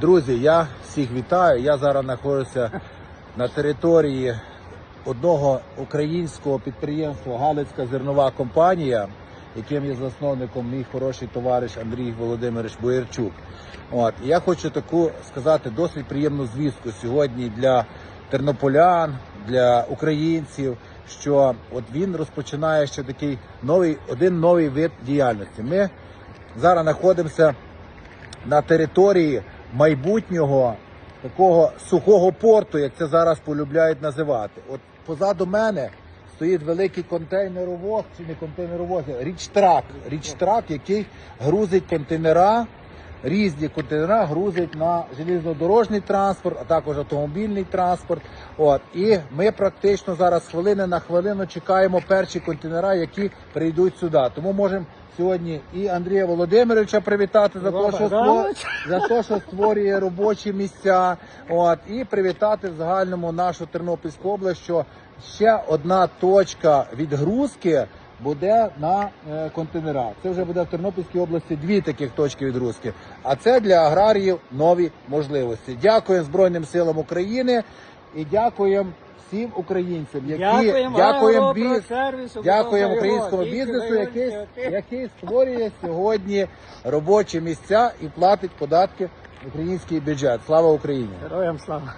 Друзі, я всіх вітаю. Я зараз знаходжуся на території одного українського підприємства Галицька зернова компанія, яким є засновником мій хороший товариш Андрій Володимирович Боярчук. От і я хочу таку сказати досить приємну звістку сьогодні для тернополян, для українців. Що от він розпочинає ще такий новий один новий вид діяльності. Ми зараз знаходимося на території майбутнього такого сухого порту, як це зараз полюбляють називати. От позаду мене стоїть великий контейнеровоз, чи не контейнеровоз, річтрак. Річтрак, який грузить контейнера. Різні контейнера грузить на железнодорожній транспорт, а також автомобільний транспорт. От і ми практично зараз хвилини на хвилину чекаємо перші контейнера, які прийдуть сюди. Тому можемо сьогодні і Андрія Володимировича привітати за те, що ство- за те, що створює робочі місця. От і привітати в загальному нашу Тернопільську область, що ще одна точка відгрузки буде на е, контейнерах. Це вже буде в Тернопільській області дві таких точки відгрузки. А це для аграріїв нові можливості. Дякуємо Збройним силам України і дякуємо всім українцям, які Дякуємо, дякуємо біз- Дякуємо українському бізнесу, який, який створює сьогодні робочі місця і платить податки в український бюджет. Слава Україні! Героям слава.